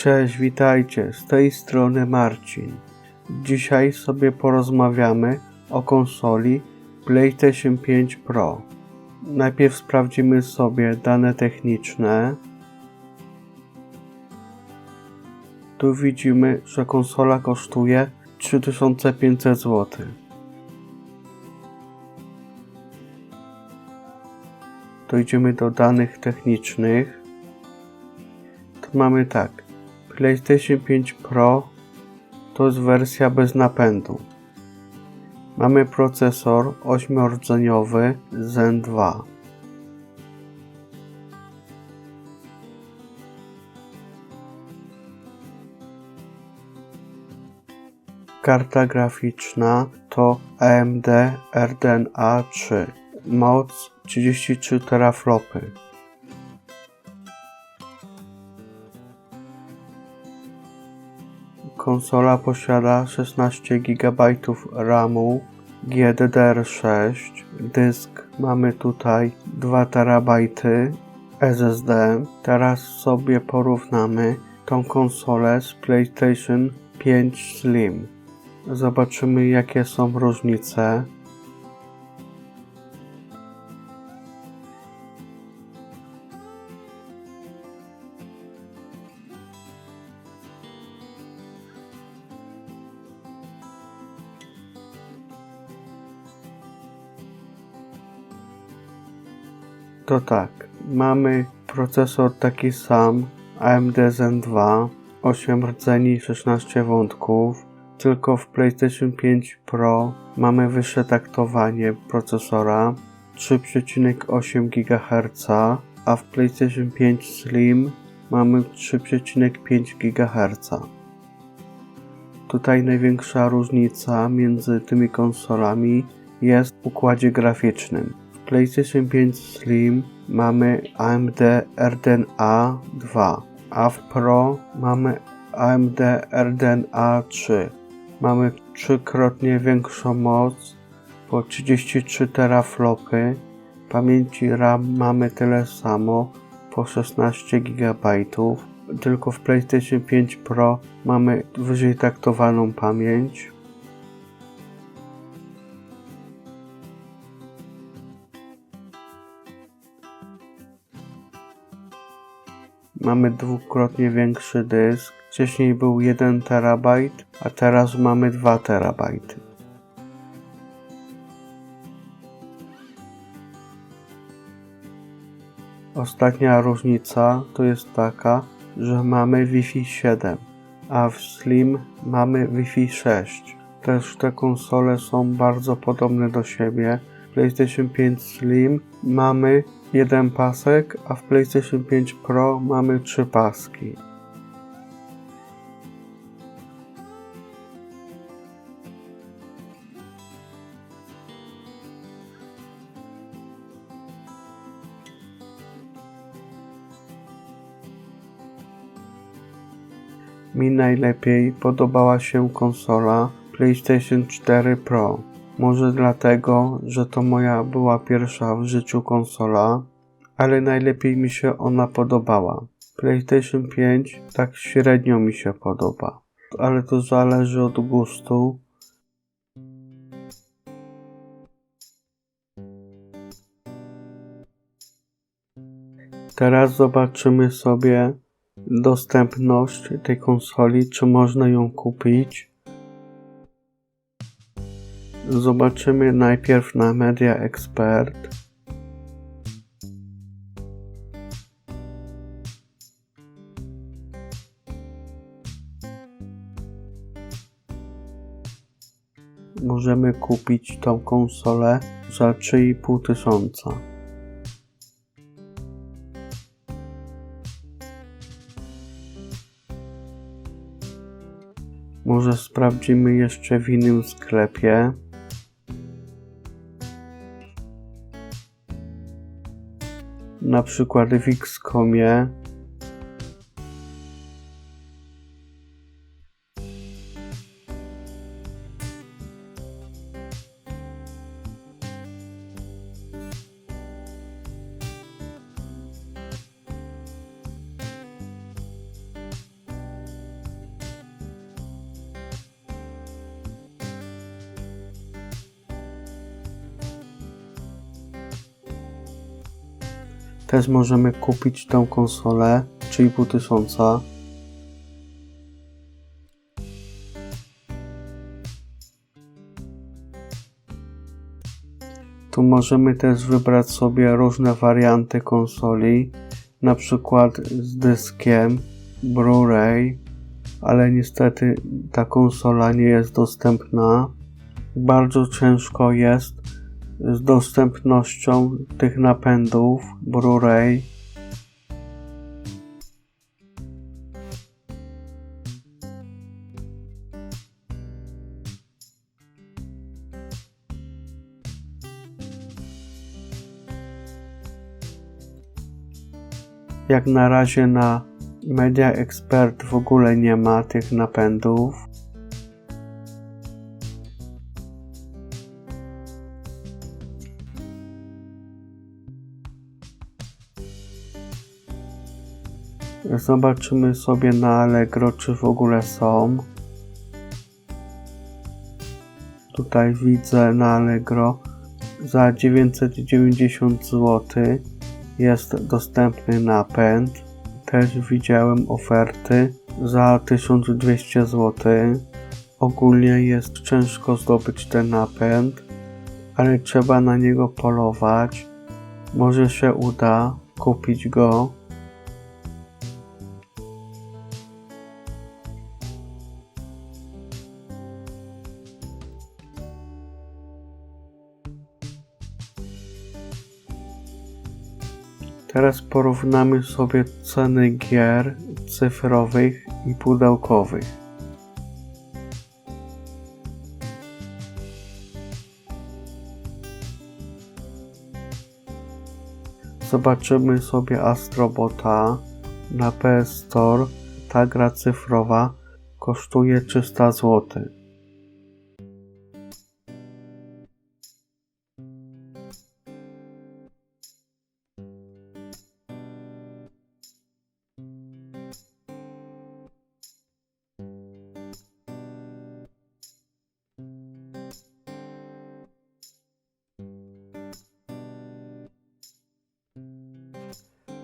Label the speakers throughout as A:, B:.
A: Cześć, witajcie. Z tej strony Marcin. Dzisiaj sobie porozmawiamy o konsoli PlayStation 5 Pro. Najpierw sprawdzimy sobie dane techniczne. Tu widzimy, że konsola kosztuje 3500 zł. To idziemy do danych technicznych. Tu mamy tak. PlayStation 5 Pro to jest wersja bez napędu. Mamy procesor 8-rdzeniowy Zen 2. Karta graficzna to AMD RDNA 3. Moc 33 teraflopy. Konsola posiada 16 GB RAMu GDDR6. Dysk mamy tutaj 2 TB SSD. Teraz sobie porównamy tą konsolę z PlayStation 5 Slim. Zobaczymy jakie są różnice. To tak, mamy procesor taki sam AMD Zen 2, 8 rdzeni, 16 wątków, tylko w PlayStation 5 Pro mamy wyższe taktowanie procesora 3,8 GHz, a w PlayStation 5 Slim mamy 3,5 GHz. Tutaj największa różnica między tymi konsolami jest w układzie graficznym. PlayStation 5 Slim mamy AMD RDNA 2, a w Pro mamy AMD RDNA 3. Mamy trzykrotnie większą moc, po 33 teraflopy. Pamięci RAM mamy tyle samo, po 16 GB. Tylko w PlayStation 5 Pro mamy wyżej taktowaną pamięć. Mamy dwukrotnie większy dysk. Wcześniej był 1 TB, a teraz mamy 2 TB. Ostatnia różnica to jest taka, że mamy Wi-Fi 7, a w Slim mamy Wi-Fi 6. Też te konsole są bardzo podobne do siebie. W PlayStation 5 Slim mamy jeden pasek, a w PlayStation 5 Pro mamy trzy paski. Mi najlepiej podobała się konsola PlayStation 4 Pro. Może dlatego, że to moja była pierwsza w życiu konsola, ale najlepiej mi się ona podobała. PlayStation 5 tak średnio mi się podoba, ale to zależy od gustu. Teraz zobaczymy sobie dostępność tej konsoli, czy można ją kupić. Zobaczymy najpierw na Media Expert. Możemy kupić tą konsolę za 3,5 tysiąca. Może sprawdzimy jeszcze w innym sklepie. Na przykład w. Też możemy kupić tą konsolę 3,5 tysiąca. Tu możemy też wybrać sobie różne warianty konsoli, na przykład z dyskiem Blu-ray, ale niestety ta konsola nie jest dostępna. Bardzo ciężko jest z dostępnością tych napędów Blu-ray. Jak na razie na Media Expert w ogóle nie ma tych napędów. Zobaczymy sobie na Allegro, czy w ogóle są. Tutaj widzę na Allegro za 990 zł jest dostępny napęd. Też widziałem oferty za 1200 zł. Ogólnie jest ciężko zdobyć ten napęd, ale trzeba na niego polować. Może się uda kupić go. Teraz porównamy sobie ceny gier cyfrowych i pudełkowych. Zobaczymy sobie Astrobota na PS Store. Ta gra cyfrowa kosztuje 300 zł.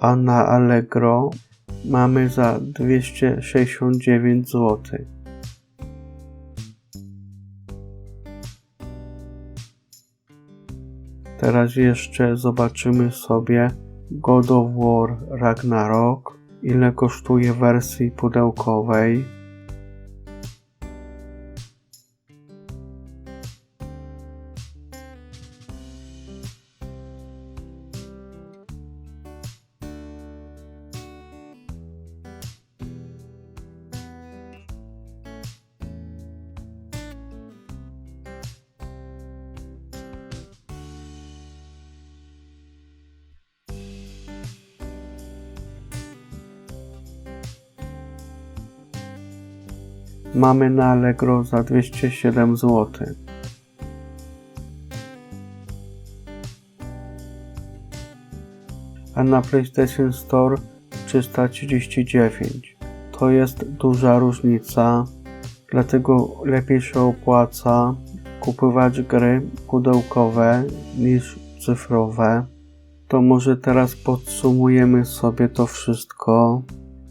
A: A na Allegro mamy za 269 zł. Teraz jeszcze zobaczymy sobie God of War Ragnarok, ile kosztuje wersji pudełkowej. Mamy na Allegro za 207 zł. A na PlayStation Store 339. To jest duża różnica, dlatego lepiej się opłaca kupować gry pudełkowe niż cyfrowe. To może teraz podsumujemy sobie to wszystko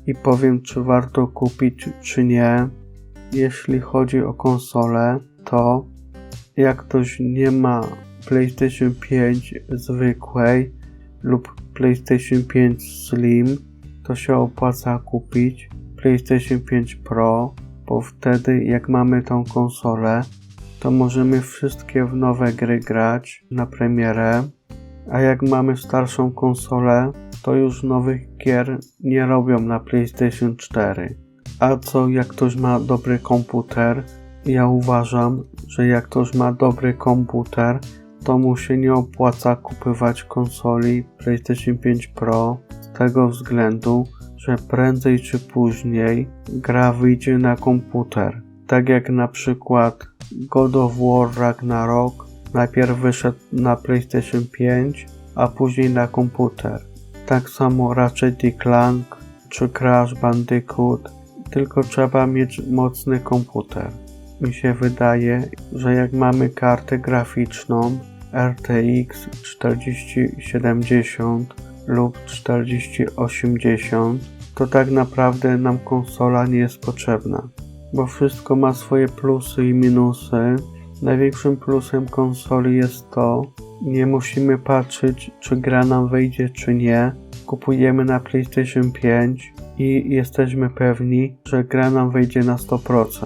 A: i powiem, czy warto kupić, czy nie. Jeśli chodzi o konsolę, to jak ktoś nie ma PlayStation 5 zwykłej lub PlayStation 5 Slim, to się opłaca kupić PlayStation 5 Pro, bo wtedy jak mamy tą konsolę, to możemy wszystkie w nowe gry grać na premierę, a jak mamy starszą konsolę, to już nowych gier nie robią na PlayStation 4. A co jak ktoś ma dobry komputer? Ja uważam, że jak ktoś ma dobry komputer, to mu się nie opłaca kupować konsoli PlayStation 5 Pro z tego względu, że prędzej czy później gra wyjdzie na komputer. Tak jak na przykład God of War Ragnarok najpierw wyszedł na PlayStation 5, a później na komputer. Tak samo Ratchet Clank czy Crash Bandicoot tylko trzeba mieć mocny komputer. Mi się wydaje, że jak mamy kartę graficzną RTX 4070 lub 4080, to tak naprawdę nam konsola nie jest potrzebna, bo wszystko ma swoje plusy i minusy. Największym plusem konsoli jest to, nie musimy patrzeć, czy gra nam wejdzie, czy nie. Kupujemy na PlayStation 5 i jesteśmy pewni, że gra nam wejdzie na 100%.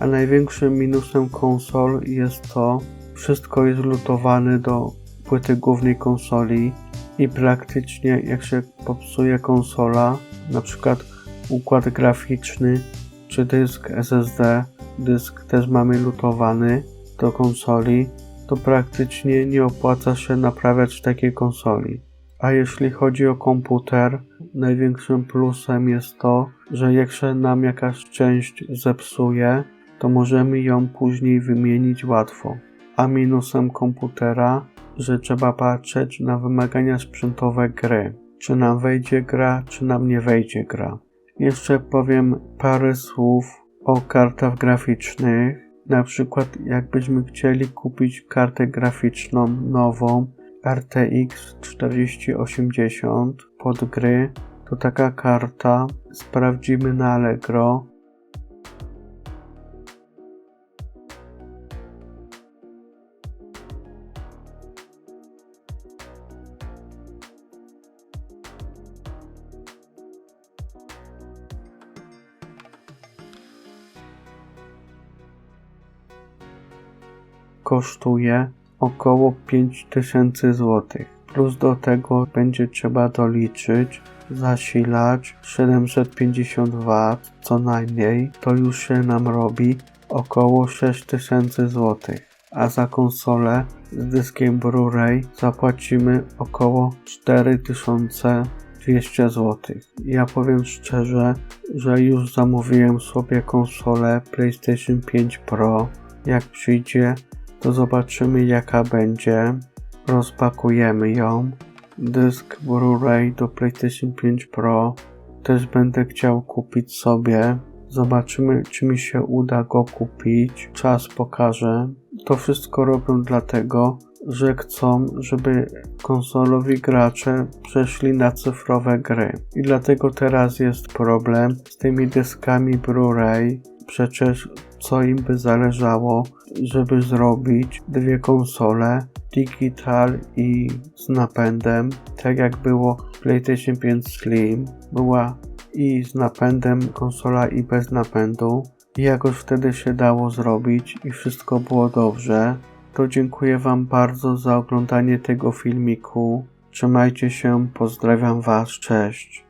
A: A największym minusem konsol jest to, wszystko jest lutowane do płyty głównej konsoli i praktycznie jak się popsuje konsola, na przykład układ graficzny czy dysk SSD, dysk też mamy lutowany do konsoli, to praktycznie nie opłaca się naprawiać takiej konsoli. A jeśli chodzi o komputer, największym plusem jest to, że jak się nam jakaś część zepsuje, to możemy ją później wymienić łatwo. A minusem komputera, że trzeba patrzeć na wymagania sprzętowe gry. Czy nam wejdzie gra, czy nam nie wejdzie gra. Jeszcze powiem parę słów o kartach graficznych. Na przykład, jakbyśmy chcieli kupić kartę graficzną nową RTX 4080 pod gry, to taka karta sprawdzimy na Allegro. kosztuje około 5000 zł. Plus do tego będzie trzeba doliczyć zasilacz 750 W co najmniej, to już się nam robi około 6000 zł. A za konsolę z dyskiem Blu-ray zapłacimy około 4200 zł. Ja powiem szczerze, że już zamówiłem sobie konsolę PlayStation 5 Pro. Jak przyjdzie, to zobaczymy jaka będzie. Rozpakujemy ją. Dysk Blu-ray do PlayStation 5 Pro też będę chciał kupić sobie. Zobaczymy, czy mi się uda go kupić. Czas pokaże. To wszystko robią dlatego, że chcą, żeby konsolowi gracze przeszli na cyfrowe gry. I dlatego teraz jest problem z tymi dyskami Blu-ray. Przecież co im by zależało, żeby zrobić dwie konsole digital i z napędem, tak jak było PlayStation 5 Slim, była i z napędem konsola i bez napędu. I jakoś wtedy się dało zrobić i wszystko było dobrze. To dziękuję Wam bardzo za oglądanie tego filmiku. Trzymajcie się, pozdrawiam Was, cześć.